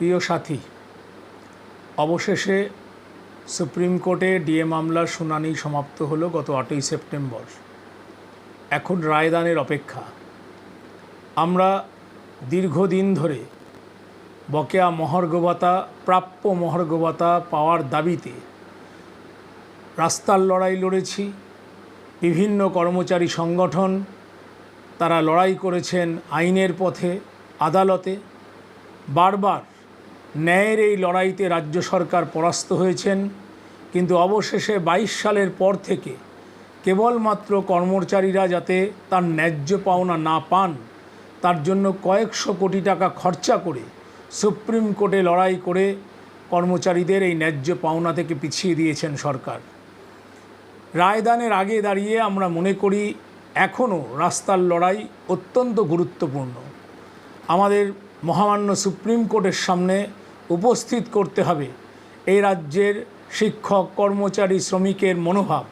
প্রিয় সাথী, অবশেষে সুপ্রিম কোর্টে ডিএ মামলার শুনানি সমাপ্ত হলো গত আটই সেপ্টেম্বর। এখন রায়দানের অপেক্ষা। আমরা দীর্ঘদিন ধরে বকেয়া মহার্ঘভাতা প্রাপ্য মহার্ঘভাতা পাওয়ার দাবিতে রাস্তার লড়াই লড়েছি। বিভিন্ন কর্মচারী সংগঠন তারা লড়াই করেছেন আইনের পথে, আদালতে। বারবার ন্যায়ের এই লড়াইতে রাজ্য সরকার পরাস্ত হয়েছেন, কিন্তু অবশেষে বাইশ সালের পর থেকে কেবলমাত্র কর্মচারীরা যাতে তার ন্যায্য পাওনা না পান, তার জন্য কয়েকশো কোটি টাকা খরচা করে সুপ্রিম কোর্টে লড়াই করে কর্মচারীদের এই ন্যায্য পাওনা থেকে পিছিয়ে দিয়েছেন সরকার। রায়দানের আগে দাঁড়িয়ে আমরা মনে করি এখনও রাস্তার লড়াই অত্যন্ত গুরুত্বপূর্ণ। আমাদের মহামান্য সুপ্রিম কোর্টের সামনে উপস্থিত করতে হবে। এই রাজ্যের শিক্ষক, কর্মচারী, শ্রমিকের মনোভাব।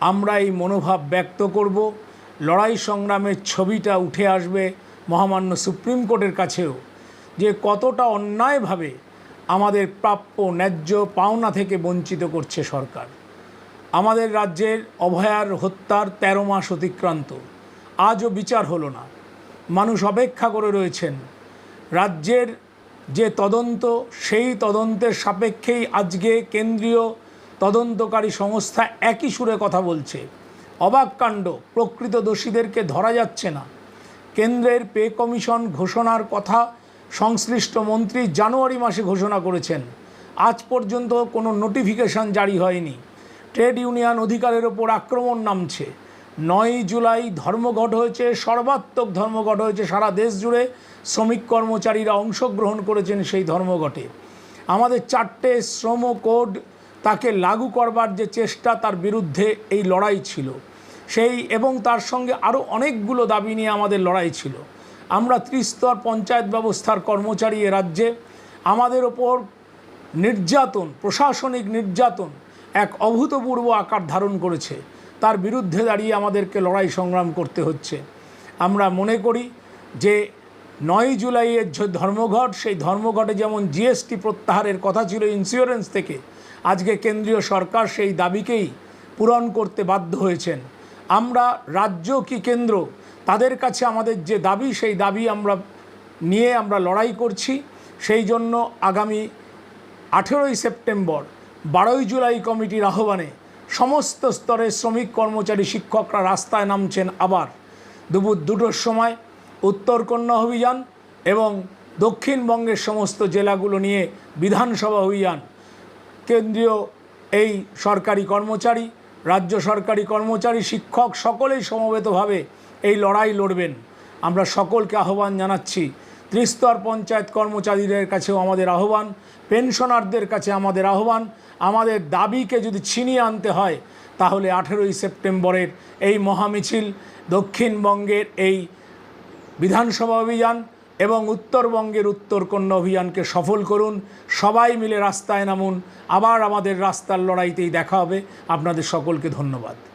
আমরা এই মনোভাব ব্যক্ত করব। লড়াই সংগ্রামের ছবিটা উঠে আসবে মহামান্য সুপ্রিম কোর্টের কাছেও, যে কতটা অন্যায়ভাবে আমাদের প্রাপ্য ন্যায্য পাওনা থেকে বঞ্চিত করছে সরকার। আমাদের রাজ্যের অভয়ার হত্যার তেরো মাস অতিক্রান্ত। আজও বিচার হলো না। মানুষ অপেক্ষা করে রয়েছেন। রাজ্যের যে তদন্ত, সেই তদন্তের সাপেক্ষেই আজকে কেন্দ্রীয় তদন্তকারী সংস্থা একই সুরে কথা বলছে। অবাক কাণ্ড, প্রকৃত দোষীদেরকে ধরা যাচ্ছে না। কেন্দ্রের পে কমিশন ঘোষণার কথা সংশ্লিষ্ট মন্ত্রী জানুয়ারি মাসে ঘোষণা করেছেন। আজ পর্যন্ত কোনো নোটিফিকেশন জারি হয়নি। ট্রেড ইউনিয়ন অধিকারের ওপর আক্রমণ নামছে। নয় জুলাই ধর্মঘট হয়েছে, সর্বাত্মক ধর্মঘট হয়েছে সারা দেশ জুড়ে। শ্রমিক কর্মচারীরা অংশগ্রহণ করেছেন সেই ধর্মঘটে। আমাদের চারটে শ্রম কোড তাকে লাগু করবার যে চেষ্টা, তার বিরুদ্ধে এই লড়াই ছিল। সেই এবং তার সঙ্গে আরও অনেকগুলো দাবি নিয়ে আমাদের লড়াই ছিল। আমরা ত্রিস্তর পঞ্চায়েত ব্যবস্থার কর্মচারী এ রাজ্যে। আমাদের ওপর নির্যাতন, প্রশাসনিক নির্যাতন এক অভূতপূর্ব আকার ধারণ করেছে। তার বিরুদ্ধে দাঁড়িয়ে আমাদেরকে লড়াই সংগ্রাম করতে হচ্ছে। আমরা মনে করি যে নয় জুলাইয়ের যে ধর্মঘট, সেই ধর্মঘটে যেমন জিএসটি প্রত্যাহারের কথা ছিল ইন্স্যুরেন্স থেকে, আজকে কেন্দ্রীয় সরকার সেই দাবিকেই পূরণ করতে বাধ্য হয়েছেন। আমরা রাজ্য কি কেন্দ্র, তাদের কাছে আমাদের যে দাবি, সেই দাবি আমরা নিয়ে আমরা লড়াই করছি। সেই জন্য আগামী আঠেরোই সেপ্টেম্বর, বারোই জুলাই কমিটির আহ্বানে সমস্ত স্তরের শ্রমিক কর্মচারী শিক্ষকরা রাস্তায় নামছেন আবার। দুপুর দুটোর সময় উত্তর কন্যা অভিযান এবং দক্ষিণবঙ্গের সমস্ত জেলাগুলো নিয়ে বিধানসভা অভিযান। কেন্দ্রীয় এই সরকারি কর্মচারী, রাজ্য সরকারি কর্মচারী, শিক্ষক সকলেই সমবেতভাবে এই লড়াই লড়বেন। আমরা সকলকে আহ্বান জানাচ্ছি। ত্রিস্তর পঞ্চায়েত কর্মচারীদের কাছেও আমাদের আহ্বান, পেনশনারদের কাছে আমাদের আহ্বান আমাদের দাবিকে যদি ছিনিয়ে আনতে হয়, তাহলে আঠেরোই সেপ্টেম্বরের এই মহামিছিল দক্ষিণবঙ্গের এই বিধানসভা অভিযান এবং উত্তরবঙ্গের উত্তরকন্যা অভিযানকে সফল করুন। সবাই মিলে রাস্তায় নামুন। আবার আমাদের রাস্তার লড়াইতেই দেখা হবে। আপনাদের সকলকে ধন্যবাদ।